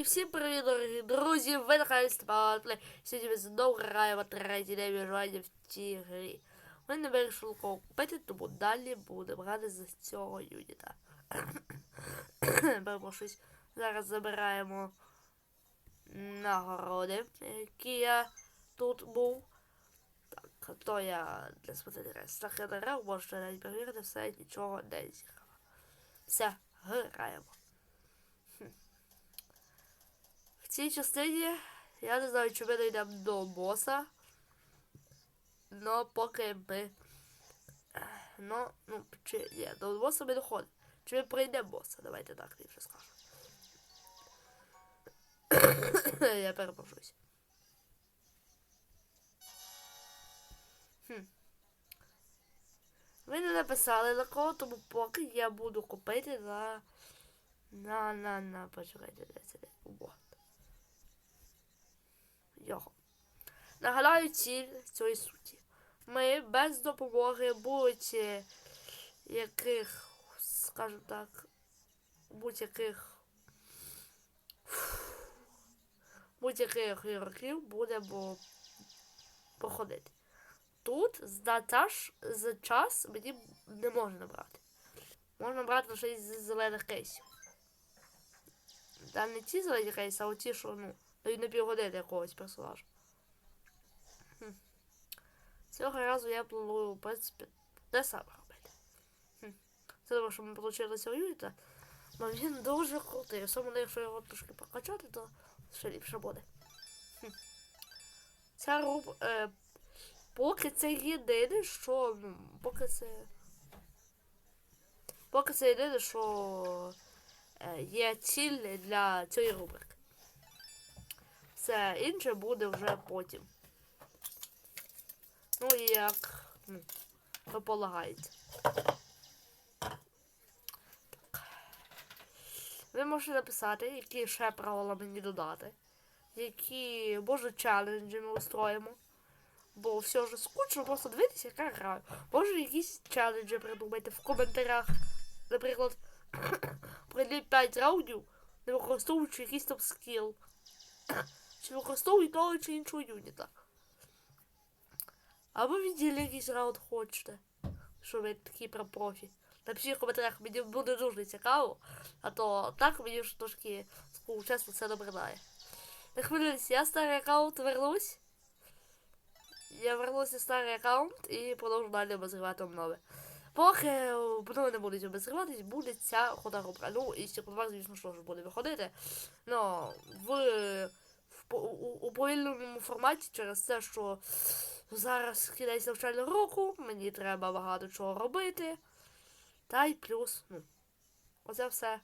І всім привіт, дорогі друзі! Ви на каналі Степан Сьогодні ми знову граємо третій день виживання в цій грі. Ми не вирішили кого купити, тому далі будемо грати за цього юніта. Перепрошусь. Зараз забираємо нагороди, які я тут був. Так, то я для спостерігання грав, можете навіть перевірити, все нічого не зіграв. Все, граємо. В цій частині я не знаю, чи ми дійдемо до боса. Но поки ми. Ну, ну, чи ні, до боса ми доходимо. Чи ми пройдемо боса? Давайте так ліпше скажу. я перепрошуюсь. Хм. Ви не написали на кого, тому поки я буду купити на... На, на, на, почекайте, де. Його. Нагадаю ціль цієї суті. Ми без допомоги будь яких, скажімо так, будь-яких будь-яких ігроків будемо проходити. Тут за за час мені не можна брати. Можна брати лише із зелених кейсів. Та не ті зелені кейси, а оті, що, ну, дають на півгодини якогось персонажа. Хм. Цього разу я планую, в принципі, те саме робити. Хм. Це добре, що ми отримали цього юніта. Но він дуже крутий. Особливо, якщо його трошки прокачати, то ще ліпше буде. Хм. Ця руб... Е, поки це єдине, що... Поки це... Поки це єдине, що е, є ціль для цієї рубрики. Все інше буде вже потім. Ну і як ну, полагається. Ви можете написати, які ще правила мені додати, які може челенджі ми устроїмо. Бо все вже скучно, просто дивитися, яка гра. Може якісь челенджі придумайте в коментарях. Наприклад, пройди 5 раундів, не використовуючи якийсь там скіл. Чи використовують того чи іншого юніта. Або відділі якийсь раунд хочете. Що ви такі про профі. Напишіть в коментарях, мені буде дуже цікаво. А то так мені ж трошки чесно це набридає. Не хвилюйтесь, я старий аккаунт вернусь. Я вернусь на старий аккаунт і продовжу далі обозрівати нове. Поки воно не будуть обозріватись, буде ця хода рубра. Ну, і вас, звісно, що ж буде виходити. Но в у, у повільному форматі через те, що зараз кінець навчального року, мені треба багато чого робити. Та й плюс, ну, оце все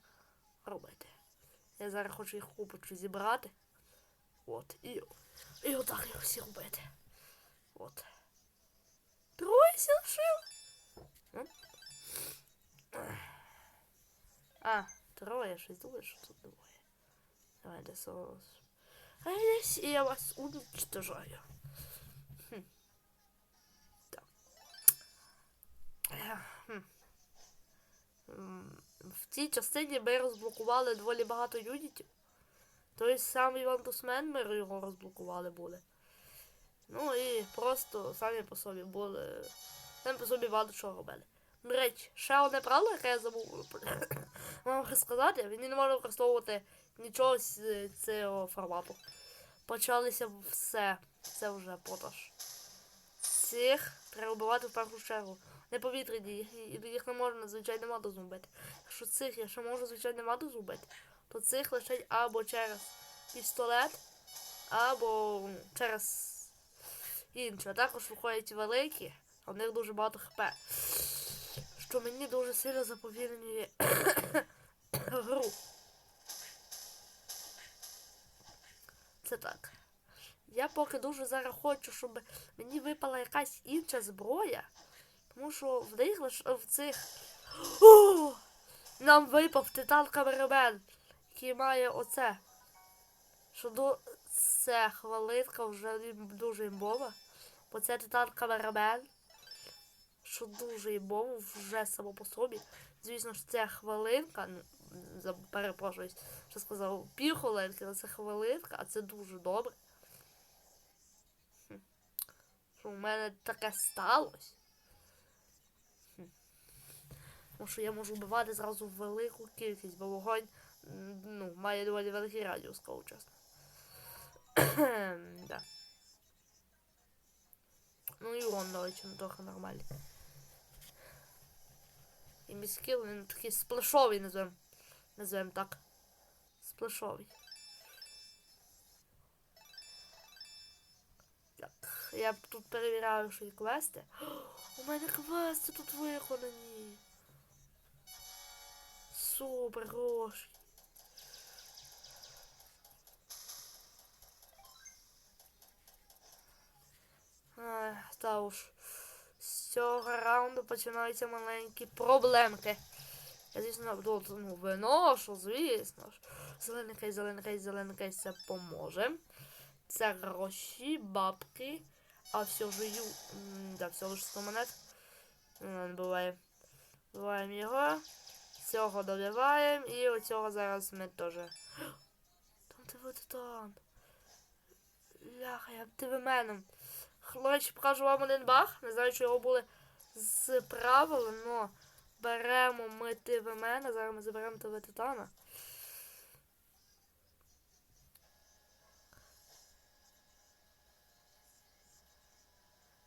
робити. Я зараз хочу їх купочку зібрати. От. І і отак їх всі робити. От. Троє сілшив. А, троє, щось думаю, що тут двоє. Давай, де. А здесь я вас уничтожаю. Хм. Так. Хм. В цій частині ми розблокували доволі багато юнітів. Той самий Вантусмен ми його розблокували були. Ну і просто самі по собі були. Самі по собі багато чого робили. До речі, ще одне правило, яке я забув вам розказати, він не може використовувати нічого з цього формату. Почалися все. Це вже потаж. Цих треба вбивати в першу чергу. Не повітряні, їх, не можна звичайно маду зубити. Якщо цих я ще можу звичайно маду зубити, то цих лише або через пістолет, або через інше. А також виходять великі, а в них дуже багато хп. Що мені дуже сильно заповільнює гру. Це так. Я поки дуже зараз хочу, щоб мені випала якась інша зброя. Тому що в них лише в цих. О! Нам випав титан камерамен, який має оце. Що до це хвалинка вже дуже імбова. Бо це титан камерамен. Що дуже імбово вже само по собі. Звісно ж, це хвилинка. За перепрошую, що сказав пів хвилинки, але це хвилинка, а це дуже добре. Що у мене таке сталося. Тому що я можу вбивати зразу велику кількість, бо вогонь ну, має доволі великий радіус, скажу чесно. да. Ну і он, до речі, ну, трохи нормальний. І мій він такий сплешовий, називаємо. Називаємо так. Сплешовий. Так, я тут перевіряю, що є квести. У мене квести тут виконані. Супер. Ех, Та уж. З цього раунду починаються маленькі проблемки. Я, звісно, ну, виношу, звісно ж. Зелений кейс, зелений кейс, зелений кейс це поможе. Це гроші, бабки. А все ж ю... Да, все лише 100 монет. Буває. Вбиваємо його. Цього добиваємо. І оцього зараз ми теж. Там тебе титан. Ляха, я тебе мене. Хлопці, покажу вам один баг. Не знаю, чи його були справили, но беремо ми мене. Зараз ми заберемо ТВ Титана.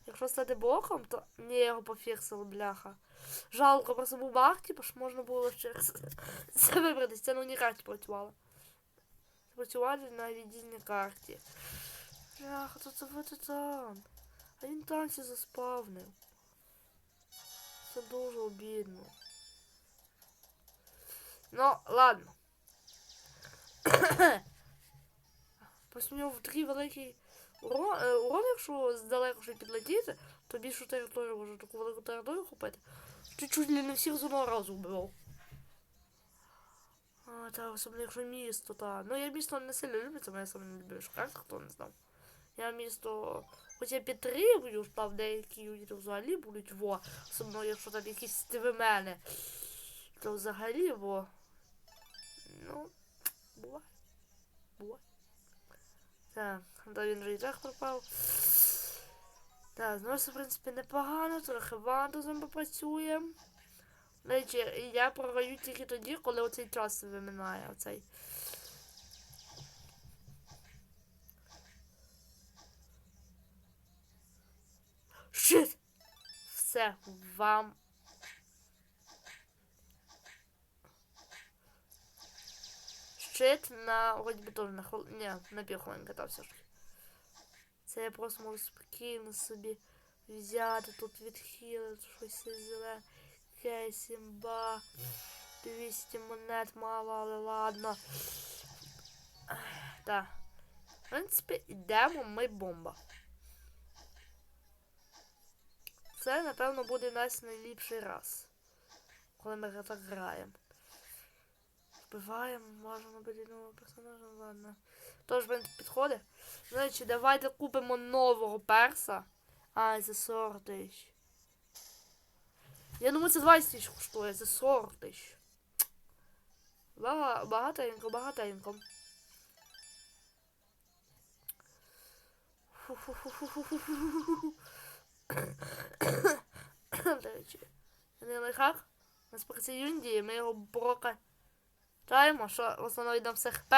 Якщо стати боком, то ні, його пофіксили, бляха. Жалко, просто був баг, типу, що можна було через це вибратися. Це на одній карті працювало. Працювати на віддільній карті. Бляха, тут ТВ Титан. А він танці заспавнив. Це дуже обідно. Ну, ладно. Просто в нього такий великий урон, е, якщо здалеку ще підлетіти, то більшу територію може таку велику територію купити. Чуть-чуть не всіх з одного разу вбивав. А, та особливо якщо місто, та. Ну я місто не сильно люблю, це моя саме не люблю карта, хто не знав. Я місто хоча підтримую, що там деякі люди взагалі будуть во, особливо якщо там якісь стивимени, то взагалі во. Ну, буває. Буває. Так, то він же і так пропав. Так, знову в принципі, непогано, трохи вандузом попрацюємо. До речі, я програю тільки тоді, коли оцей час виминає, оцей. Щит! Все, вам. Щит на вроді би теж на хвил... Ні, на та все ж. Це я просто можу спокійно собі взяти тут відхилити щось зелене. Кейс, імба. 200 монет мало, але ладно. Так. В принципі, йдемо ми бомба. Це, напевно, буде наш найліпший раз. Коли ми так граємо. Вбиваємо, можемо бути нового персонажа, ладно. Тож він підходить. Значить, давайте купимо нового перса. А, за 40 тисяч. Я думаю, це 20 тисяч коштує, за 40 тисяч. Бага, багатенько, багатенько. Фу-фу-фу-фу-фу-фу-фу-фу. До речі, не лихак. У нас це Юнді, ми його прокачаємо, що в основному йдемо все хп.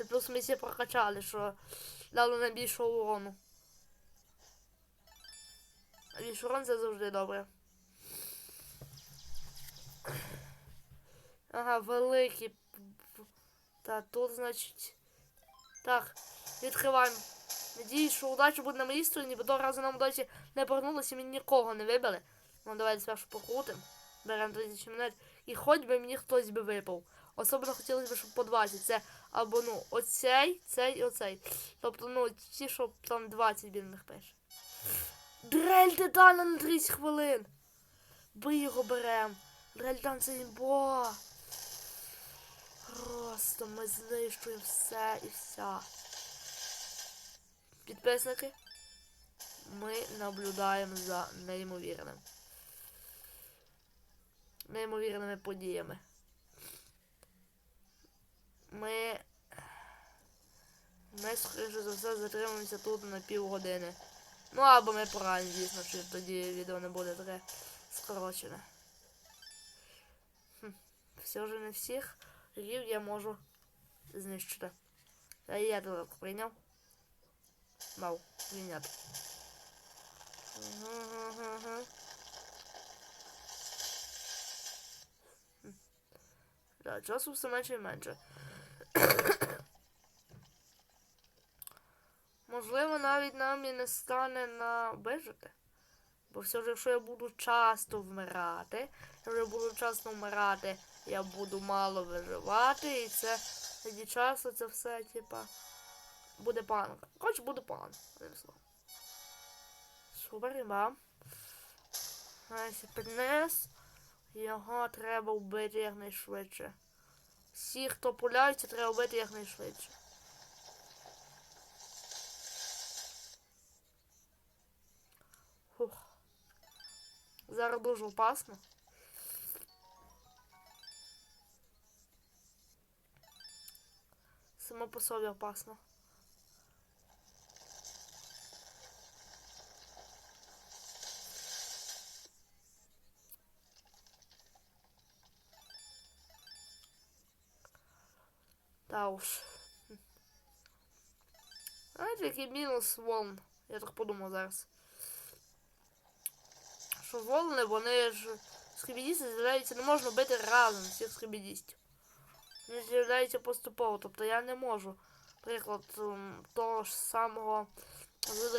І плюс ми всі прокачали, що дало нам більше урону. А більше урон це завжди добре. Ага, великий. Та тут, значить. Так, відкриваємо. Надіюсь, що удача буде на моїй стороні, бо того разу нам удачі не повернулося, ми нікого не вибили. Ну, давайте спершу покрутимо. Беремо 30 монет. І хоч би мені хтось би випав. Особливо хотілося б, щоб по 20. Це або ну оцей, цей і оцей. Тобто, ну, ті, що там 20 бідних пише. Дрель титана на 30 хвилин. Ми його беремо. Дрель титан це імба. Просто ми знищуємо все і вся. Підписники. Ми наблюдаємо за неймовірним. Неймовірними подіями. ми. Ми, скоріше за все, затримаємося тут на півгодини. Ну або ми поранені, звісно, що тоді відео не буде таке скорочене. Хм. Все ж не всіх рів я можу знищити. А я далеко прийняв. Мав, прийняти. Ага-га-га. Да, часу все менше і менше. Можливо, навіть нам і не стане на вижити. Бо все ж, якщо я буду часто вмирати, якщо я буду часто вмирати, я буду мало виживати, і це тоді часу це все, типа, буде панка. Хоч буде пан, одним словом. Супер, іба. Ось піднес. Його треба вбити якнайшвидше. Всі, хто пуляються, треба вбити якнайшвидше. Фух. Зараз дуже опасно. Само по собі опасно. Та уж. Знаєте, який мінус волн? Я так подумав зараз. Що волни, вони ж скрібідісти з'являються, не можна бити разом всіх скрібідістів. Вони з'являються поступово, тобто я не можу, наприклад, ем, того ж самого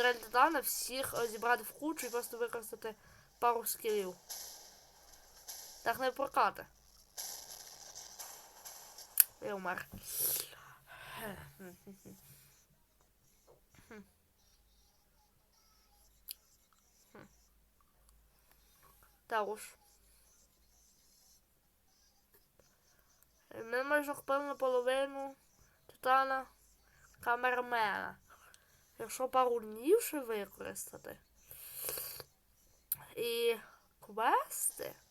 Титана всіх е, зібрати в кучу і просто використати пару скілів. Так не прокати. Я умер. Та уж. Ми майже купили наполовину титана камерамена. Якщо пару днів ще використати. І квести. Тоді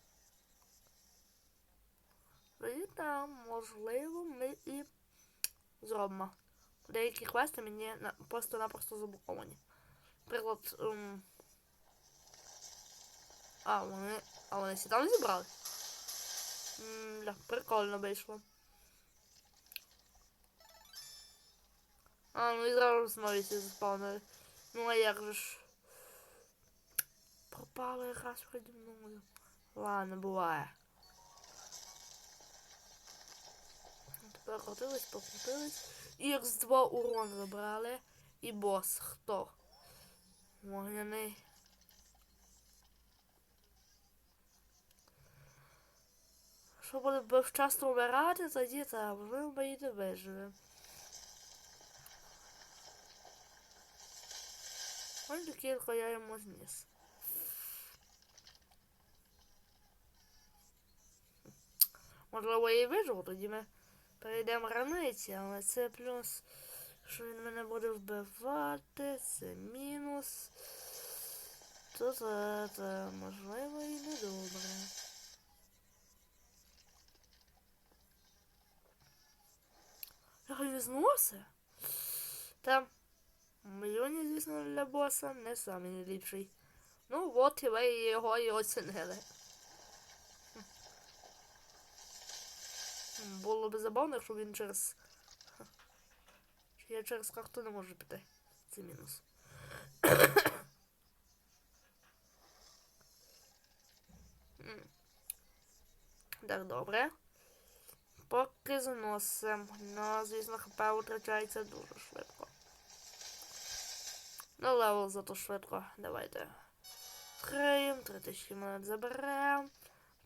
там, можливо, ми і зробимо. Деякі квести мені просто-напросто заблоковані. Наприклад, ем... А, вони. А вони всі там зібрали? М-да, прикольно вийшло. А, ну і зразу знову всі заспавнили. Ну а як же ж. Пропали якраз переді мною. Ладно, буває. Тепер крутились, покрутились. І X2 урон забрали. І бос. Хто? Вогняний. Якщо буде вчасно вмирати, тоді так, можливо, ми і не виживемо. Ось кілька я йому зніс. Можливо, я і виживу, тоді ми перейдемо границі, але це плюс, що він мене буде вбивати, це мінус. То це, це можливо і не добре. Як він зносить? Та мільйоні, звісно, для боса не самий найліпший. Ну, от і ви його і оцінили. Було б забавно, якщо він через. Я через карту не можу піти. Це мінус. Так, добре. Поки заносим. Ну, звісно, хп витрачається дуже швидко. Ну, левел зато швидко. Давайте. Відкриємо, 3000 монет заберемо.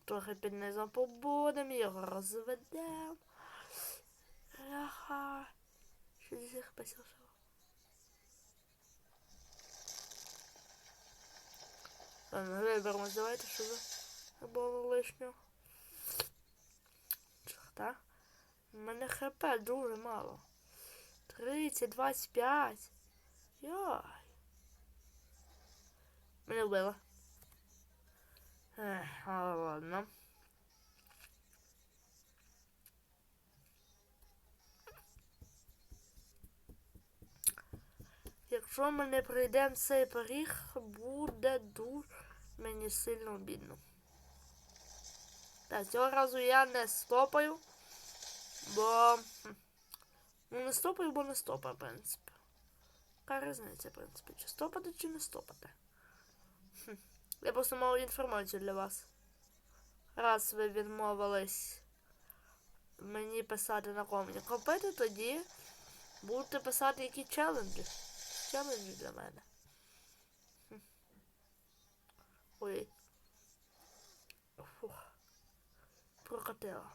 Трохи під низом побудемо, його розведемо. Ляха. 60 хп залишило. Ладно, виберемось, давайте, щоб не було лишнього. Так? У мене хп дуже мало. 30, 25. Йой. Мене вбило. Эх, а ладно. Якщо ми не пройдемо цей поріг, буде дуже мені сильно бідно. Та цього разу я не стопаю, бо... Ну не стопаю, бо не стопаю, в принципі. Яка різниця, в принципі, чи стопати, чи не стопати. Хм. Я просто мав інформацію для вас. Раз ви відмовились мені писати на комені копити, тоді будете писати які челенджі. Челенджі для мене. Ой. Фух. Прокатило.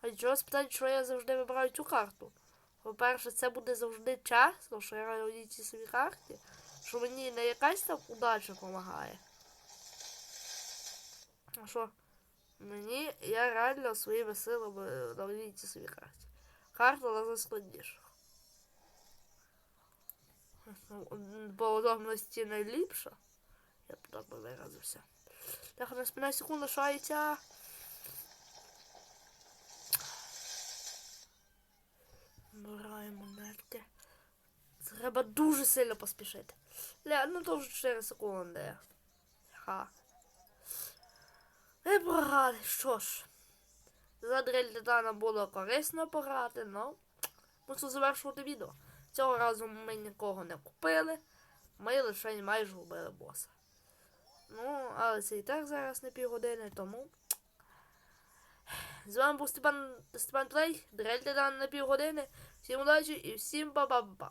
А чого спитати, що я завжди вибираю цю карту? По-перше, це буде завжди чесно, що я граю в цій собі карті, що мені не якась там удача допомагає. А що? Мені я реально своїми силами на одній собі карті. Карта на складніша. По удобності найліпша. Я б так би виразився. Так, у нас 15 секунд лишається. Монетки. Треба дуже сильно поспішити. Ля, ну то вже 4 секунди. Ха. Ми програли. Що ж. За дрель титана було корисно пограти, но мушу завершувати відео. Цього разу ми нікого не купили. Ми лише майже вбили боса. Ну, але це і так зараз не півгодини, тому. З вами був Степан Степан Плей, дрель титан на півгодини. Всім удачі і всім па-па-па.